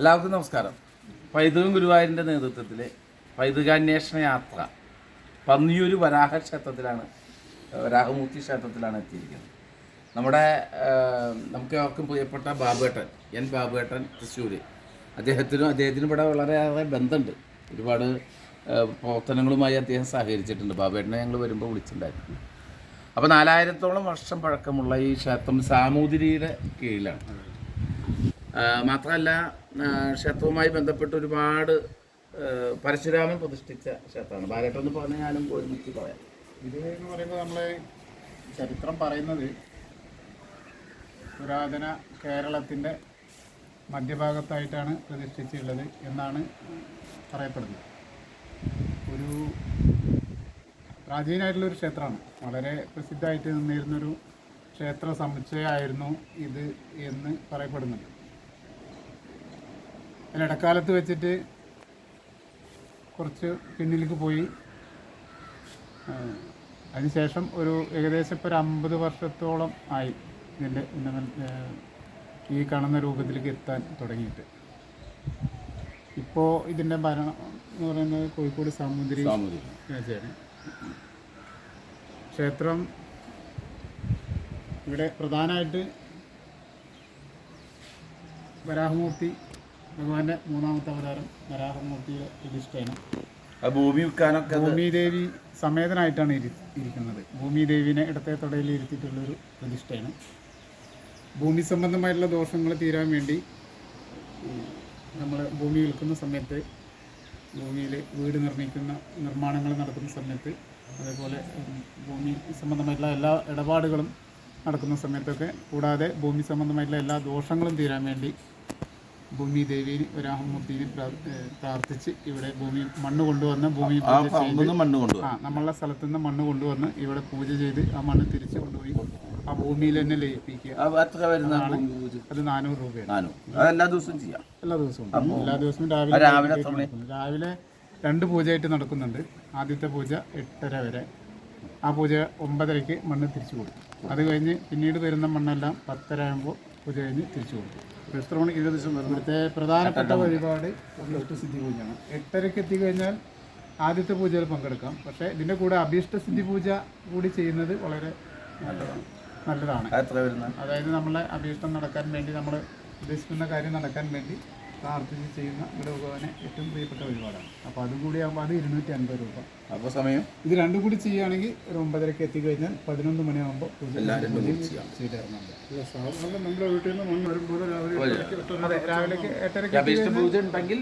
എല്ലാവർക്കും നമസ്കാരം. പൈതൃകം ഗുരുവായൂരിന്റെ നേതൃത്വത്തിൽ പൈതൃകാന്വേഷണ യാത്ര പന്നിയൂർ വരാഹ ക്ഷേത്രത്തിലാണ് വരാഹമൂർത്തി ക്ഷേത്രത്തിലാണ് എത്തിയിരിക്കുന്നത്. നമ്മുടെ നമുക്ക് ആർക്കും പ്രിയപ്പെട്ട ബാബുവേട്ടൻ എൻ ബാബുവേട്ടൻ തൃശ്ശൂർ അദ്ദേഹത്തിനും അദ്ദേഹത്തിനും ഇവിടെ വളരെയേറെ ബന്ധമുണ്ട്. ഒരുപാട് പ്രവർത്തനങ്ങളുമായി അദ്ദേഹം സഹകരിച്ചിട്ടുണ്ട്. ബാബുവേട്ടനെ ഞങ്ങൾ വരുമ്പോൾ വിളിച്ചിട്ടുണ്ടായിരുന്നു. അപ്പോൾ നാലായിരത്തോളം വർഷം പഴക്കമുള്ള ഈ ക്ഷേത്രം സാമൂതിരിയുടെ കീഴിലാണ്. മാത്രമല്ല ക്ഷേത്രവുമായി ബന്ധപ്പെട്ട് ഒരുപാട് പരശുരാമൻ പ്രതിഷ്ഠിച്ച ക്ഷേത്രമാണ്. ബാലേട്ടൻ എന്ന് പറഞ്ഞാൽ ഞാനും ഒരുമിച്ച് പറയാം. ഇത് എന്ന് പറയുമ്പോൾ നമ്മൾ ചരിത്രം പറയുന്നത് പുരാതന കേരളത്തിന്റെ മധ്യഭാഗത്തായിട്ടാണ് പ്രതിഷ്ഠിച്ചിട്ടുള്ളത് എന്നാണ് പറയപ്പെടുന്നത്. ഒരു പ്രാചീനമായിട്ടുള്ളൊരു ക്ഷേത്രമാണ്. വളരെ പ്രസിദ്ധമായിട്ട് നിന്നിരുന്നൊരു ക്ഷേത്ര സമുച്ചയമായിരുന്നു ഇത് എന്ന് പറയപ്പെടുന്നുണ്ട്. അതിന് ഇടക്കാലത്ത് വെച്ചിട്ട് കുറച്ച് പിന്നിലേക്ക് പോയി. അതിനുശേഷം ഒരു ഏകദേശം ഇപ്പോൾ ഒരു അമ്പത് വർഷത്തോളം ആയി ഇതിന്റെ ഈ കാണുന്ന രൂപത്തിലേക്ക് എത്താൻ തുടങ്ങിയിട്ട്. ഇപ്പോൾ ഇതിന്റെ ഭരണം എന്ന് പറയുന്നത് കോഴിക്കോട് സാമൂതിരി സാമൂതിരി. ക്ഷേത്രം ഇവിടെ പ്രധാനമായിട്ട് വരാഹമൂർത്തി ഭഗവാന്റെ മൂന്നാമത്തെ അവതാരം വരാഹമൂർത്തിയുടെ പ്രതിഷ്ഠയാണ് ഭൂമി വിൽക്കാനൊക്കെ ഭൂമിദേവി സമേതനായിട്ടാണ് ഇരി ഇരിക്കുന്നത്. ഭൂമിദേവിനെ ഇടത്തെ തുടയിൽ ഇരുത്തിയിട്ടുള്ളൊരു പ്രതിഷ്ഠയാണ് ഭൂമി സംബന്ധമായിട്ടുള്ള ദോഷങ്ങൾ തീരാൻ വേണ്ടി നമ്മൾ ഭൂമി വിൽക്കുന്ന സമയത്ത് ഭൂമിയിൽ വീട് നിർമ്മിക്കുന്ന നിർമ്മാണങ്ങൾ നടത്തുന്ന സമയത്ത് അതേപോലെ ഭൂമി സംബന്ധമായിട്ടുള്ള എല്ലാ ഇടപാടുകളും നടക്കുന്ന സമയത്തൊക്കെ കൂടാതെ ഭൂമി സംബന്ധമായിട്ടുള്ള എല്ലാ ദോഷങ്ങളും തീരാൻ വേണ്ടി ഭൂമി ദേവി വരാഹമൂർത്തിനെ പ്രാർത്ഥിച്ച് ഇവിടെ ഭൂമി മണ്ണ് കൊണ്ടുവന്ന് ഭൂമി മണ്ണ് കൊണ്ടുവന്ന്. ആ നമ്മളുടെ സ്ഥലത്തു നിന്ന് മണ്ണ് കൊണ്ടുവന്ന് ഇവിടെ പൂജ ചെയ്ത് ആ മണ്ണ് തിരിച്ചു കൊണ്ടുപോയി ആ ഭൂമിയിൽ തന്നെ ലയിപ്പിക്കുക. അത് നാനൂറ് രൂപയാണ്. എല്ലാ ദിവസവും ചെയ്യാം. എല്ലാ ദിവസവും എല്ലാ ദിവസവും രാവിലെ. രാവിലെ രണ്ട് പൂജയായിട്ട് നടക്കുന്നുണ്ട്. ആദ്യത്തെ പൂജ എട്ടര വരെ. ആ പൂജ ഒമ്പതരയ്ക്ക് മണ്ണ് തിരിച്ചു കൊടുക്കും. അത് കഴിഞ്ഞ് പിന്നീട് വരുന്ന മണ്ണെല്ലാം പത്തര ആകുമ്പോൾ പൂജ കഴിഞ്ഞ് തിരിച്ചു കൊടുക്കും എത്ര മണിക്ക് ഏകദേശം ഇവിടുത്തെ പ്രധാനപ്പെട്ട വഴിപാട് അഭീഷ്ടസിദ്ധി പൂജയാണ്. എട്ടരയ്ക്ക് എത്തിക്കഴിഞ്ഞാൽ ആദ്യത്തെ പൂജയിൽ പങ്കെടുക്കാം. പക്ഷേ ഇതിന്റെ കൂടെ അഭീഷ്ട സിദ്ധി പൂജ കൂടി ചെയ്യുന്നത് വളരെ നല്ലതാണ്. നല്ലതാണ്. എത്ര വരുന്ന അതായത് നമ്മളെ അഭീഷ്ടം നടക്കാൻ വേണ്ടി നമ്മൾ ഉദ്ദേശിക്കുന്ന കാര്യം നടക്കാൻ വേണ്ടി പ്രാർത്ഥിച്ച് ചെയ്യുന്ന ഇവിടെ ഭഗവാനെ ഏറ്റവും പ്രിയപ്പെട്ട വഴിപാടാണ്. അപ്പോൾ അതും കൂടി ആകുമ്പോൾ അത് ഇരുന്നൂറ്റി അൻപത് രൂപ. അപ്പോൾ സമയം? ഇത് രണ്ടും കൂടി ചെയ്യുകയാണെങ്കിൽ ഒരു ഒമ്പതരക്ക് എത്തിക്കഴിഞ്ഞാൽ പതിനൊന്ന് മണിയാകുമ്പോൾ. ചെയ്ത് തരുന്നുണ്ട് സാധാരണ നമ്മുടെ വീട്ടിൽ നിന്ന് മണ്ണ് വരുമ്പോൾ രാവിലെ അതെ. രാവിലേക്ക് എട്ടരയ്ക്ക് അഭീഷ്ട പൂജ ഉണ്ടെങ്കിൽ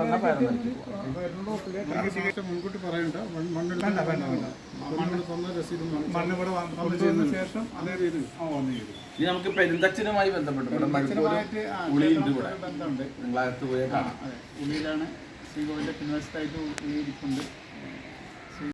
വന്നാൽ മുൻകൂട്ടി പറയണ്ട. മണ്ണ് തന്ന രസീതും. മണ്ണ്. ഇവിടെ ശേഷം അതേ ആ വന്നു ചെയ്തു. ഇനി നമുക്ക് പെരുന്തച്ഛനുമായി ബന്ധപ്പെട്ട് ഉളിയുണ്ട് ഇവിടെ. ബന്ധമുണ്ട്. നിങ്ങളകത്ത് പോയാൽ കാണാം. ഉള്ളിലാണ് ശ്രീകോവിലിന്റെ പിൻവശത്തായിട്ട് ഇരിപ്പുണ്ട്.